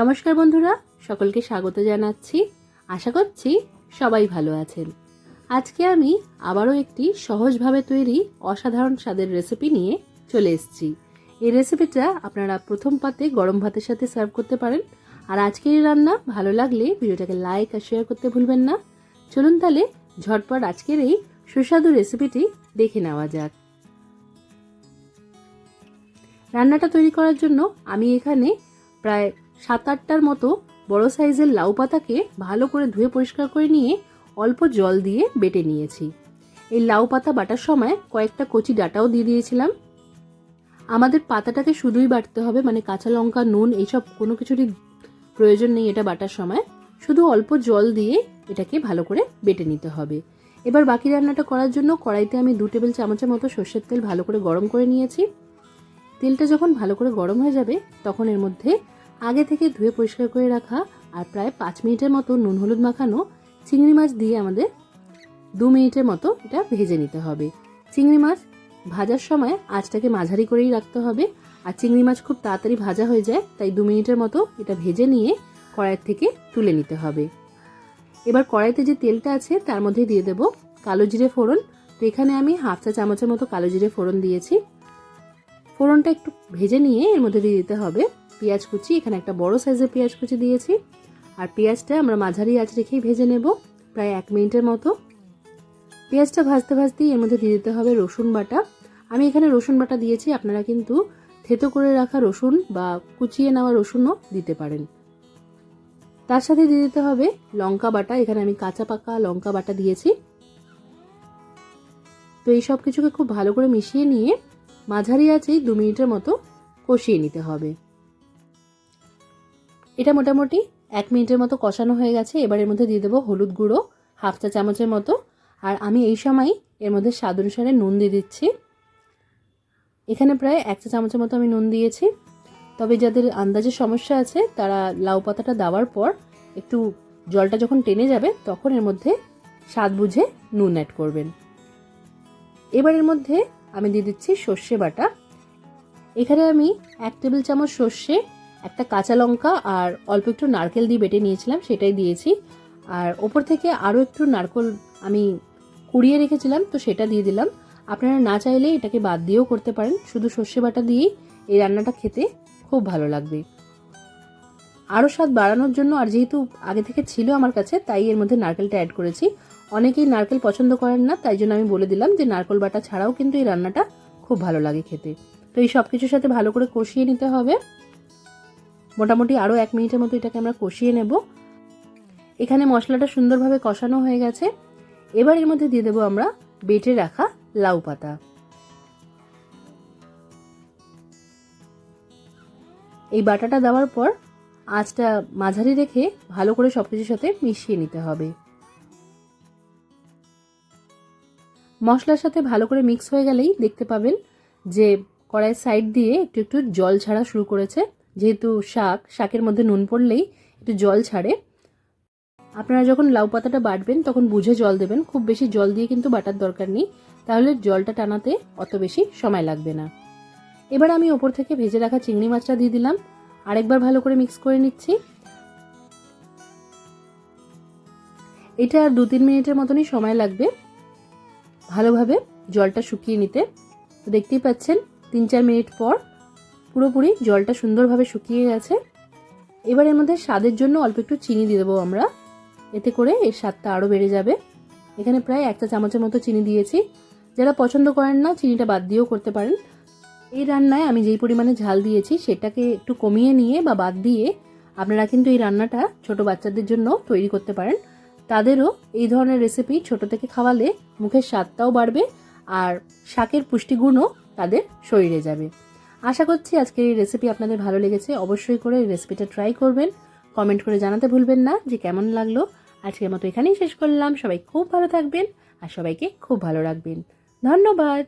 নমস্কার বন্ধুরা, সকলকে স্বাগত জানাচ্ছি। আশা করছি সবাই ভালো আছেন। আজকে আমি আবারও একটি সহজভাবে তৈরি অসাধারণ স্বাদের রেসিপি নিয়ে চলে এসেছি। এই রেসিপিটা আপনারা প্রথম পাতে গরম ভাতের সাথে সার্ভ করতে পারেন। আর আজকের রান্না ভালো লাগলে ভিডিওটাকে লাইক আর শেয়ার করতে ভুলবেন না। চলুন তাহলে ঝটপট আজকের এই সুস্বাদু রেসিপিটি দেখে নেওয়া যাক। রান্নাটা তৈরি করার জন্য আমি এখানে প্রায় সাত আটটার মতো বড় সাইজের লাউ পাতাকে ভালো করে ধুয়ে পরিষ্কার করে নিয়ে অল্প জল দিয়ে বেটে নিয়েছি। এই লাউ পাতা বাটার সময় কয়েকটা কচি ডাটাও দিয়ে দিয়েছিলাম। আমাদের পাতাটাকে শুধুই বাটতে হবে মানে কাঁচা লঙ্কা, নুন এইসব কোনো কিছুরই প্রয়োজন নেই এটা বাটার সময়। শুধু অল্প জল দিয়ে এটাকে ভালো করে বেটে নিতে হবে। এবার বাকি রান্নাটা করার জন্য কড়াইতে আমি দু টেবিল চামচের মতো সর্ষের তেল ভালো করে গরম করে নিয়েছি। তেলটা যখন ভালো করে গরম হয়ে যাবে, তখন এর মধ্যে আগে থেকে ধুয়ে পরিষ্কার করে রাখা আর প্রায় পাঁচ মিনিটের মতো নুন হলুদ মাখানো চিংড়ি মাছ দিয়ে আমাদের দু মিনিটের মতো এটা ভেজে নিতে হবে। চিংড়ি মাছ ভাজার সময় আঁচটাকে মাঝারি করেই রাখতে হবে আর চিংড়ি মাছ খুব তাড়াতাড়ি ভাজা হয়ে যায়, তাই দু মিনিটের মতো এটা ভেজে নিয়ে কড়াইয়ের থেকে তুলে নিতে হবে। এবার কড়াইতে যে তেলটা আছে তার মধ্যে দিয়ে দেব কালো জিরে ফোড়ন। তো এখানে আমি হাফ চা চামচের মতো কালো জিরে ফোড়ন দিয়েছি। ফোড়নটা একটু ভেজে নিয়ে এর মধ্যে দিয়ে দিতে হবে। পেঁয়াজ কুচি, এখানে একটা বড় সাইজের পেঁয়াজ কুচি দিয়েছি। আর পেঁয়াজটা আমরা মাঝারি আঁচ রেখেই ভেজে নেব, প্রায় এক মিনিটের মতো। পেঁয়াজটা ভাজতে ভাজতেই এর মধ্যে দিয়ে দিতে হবে রসুন বাটা। আমি এখানে রসুন বাটা দিয়েছি, আপনারা কিন্তু থেতো করে রাখা রসুন বা কুচিয়ে নেওয়া রসুনও দিতে পারেন। তার সাথে দিয়ে দিতে হবে লঙ্কা বাটা, এখানে আমি কাঁচা পাকা লঙ্কা বাটা দিয়েছি। তো এই সব কিছুকে খুব ভালো করে মিশিয়ে নিয়ে মাঝারি আছেই দু মিনিটের মতো কষিয়ে নিতে হবে। এটা মোটামুটি এক মিনিটের মতো কষানো হয়ে গেছে। এবার এর মধ্যে দিয়ে দেবো হলুদ গুঁড়ো, হাফ চা চামচের মতো। আর আমি এই সময় এর মধ্যে স্বাদ অনুসারে নুন দিয়ে দিচ্ছি। এখানে প্রায় এক চা চামচের মতো আমি নুন দিয়েছি। তবে যাদের আন্দাজে সমস্যা আছে, তারা লাউ পাতাটা দেওয়ার পর একটু জলটা যখন টেনে যাবে, তখন এর মধ্যে স্বাদ বুঝে নুন অ্যাড করবেন। এবার এর মধ্যে আমি দিয়ে দিচ্ছি সর্ষে বাটা। এখানে আমি এক টেবিল চামচ সর্ষে একটা কাঁচা লঙ্কা আর অল্প একটু নারকেল দিয়ে বেটে নিয়েছিলাম, সেটাই দিয়েছি। আর ওপর থেকে আরও একটু নারকেল আমি কুড়িয়ে রেখেছিলাম, তো সেটা দিয়ে দিলাম। আপনারা না চাইলে এটাকে বাদ দিয়েও করতে পারেন, শুধু সর্ষে বাটা দিয়েই এই রান্নাটা খেতে খুব ভালো লাগবে। আরও স্বাদ বাড়ানোর জন্য, আর যেহেতু আগে থেকে ছিল আমার কাছে, তাই এর মধ্যে নারকেলটা অ্যাড করেছি। অনেকেই নারকেল পছন্দ করেন না, তাই জন্য আমি বলে দিলাম যে নারকেল বাটা ছাড়াও কিন্তু এই রান্নাটা খুব ভালো লাগে খেতে। তো এই সব কিছুর সাথে ভালো করে কষিয়ে নিতে হবে। মোটামুটি আরও এক মিনিটের মতো এটাকে আমরা কষিয়ে নেব। এখানে মশলাটা সুন্দরভাবে কষানো হয়ে গেছে। এবার এর মধ্যে দিয়ে দেবো আমরা বেটে রাখা লাউ পাতা। এই বাটাটা দেওয়ার পর আঁচটা মাঝারি রেখে ভালো করে সব কিছুর সাথে মিশিয়ে নিতে হবে। মশলার সাথে ভালো করে মিক্স হয়ে গেলেই দেখতে পাবেন যে কড়াইয়ের সাইড দিয়ে একটু একটু জল ছাড়া শুরু করেছে। যেহেতু শাক, শাকের মধ্যে নুন পড়লেই একটু জল ছাড়ে। আপনারা যখন লাউ পাতাটা বাটবেন, তখন বুঝে জল দেবেন। খুব বেশি জল দিয়ে কিন্তু বাটার দরকার নেই। তাহলে জলটা টানাতে অত বেশি সময় লাগবে না। এবার আমি ওপর থেকে ভেজে রাখা চিংড়ি মাছটা দিয়ে দিলাম। আরেকবার ভালো করে মিক্স করে নিচ্ছি। এটা দু তিন মিনিটের মতনই সময় লাগবে ভালোভাবে জলটা শুকিয়ে নিতে। তো দেখতেই পাচ্ছেন তিন চার মিনিট পর পুরোপুরি জলটা সুন্দরভাবে শুকিয়ে গেছে। এবার এর মধ্যে স্বাদের জন্য অল্প একটু চিনি দিয়ে দেবো আমরা। এতে করে এর স্বাদটা আরও বেড়ে যাবে। এখানে প্রায় একটা চামচের মতো চিনি দিয়েছি। যারা পছন্দ করেন না, চিনিটা বাদ দিয়েও করতে পারেন। এই রান্নায় আমি যেই পরিমাণে ঝাল দিয়েছি, সেটাকে একটু কমিয়ে নিয়ে বা বাদ দিয়ে আপনারা কিন্তু এই রান্নাটা ছোট বাচ্চাদের জন্য তৈরি করতে পারেন। তাদেরও এই ধরনের রেসিপি ছোট থেকে খাওয়ালে মুখের স্বাদটাও বাড়বে আর শাকের পুষ্টিগুণও তাদের শরীরে যাবে। আশা করছি আজকের এই রেসিপি আপনাদের ভালো লেগেছে। অবশ্যই করে এই রেসিপিটা ট্রাই করবেন। কমেন্ট করে জানাতে ভুলবেন না যে কেমন লাগল। আজকের মতো এখানেই শেষ করলাম। সবাই খুব ভালো থাকবেন আর সবাইকে খুব ভালো রাখবেন। ধন্যবাদ।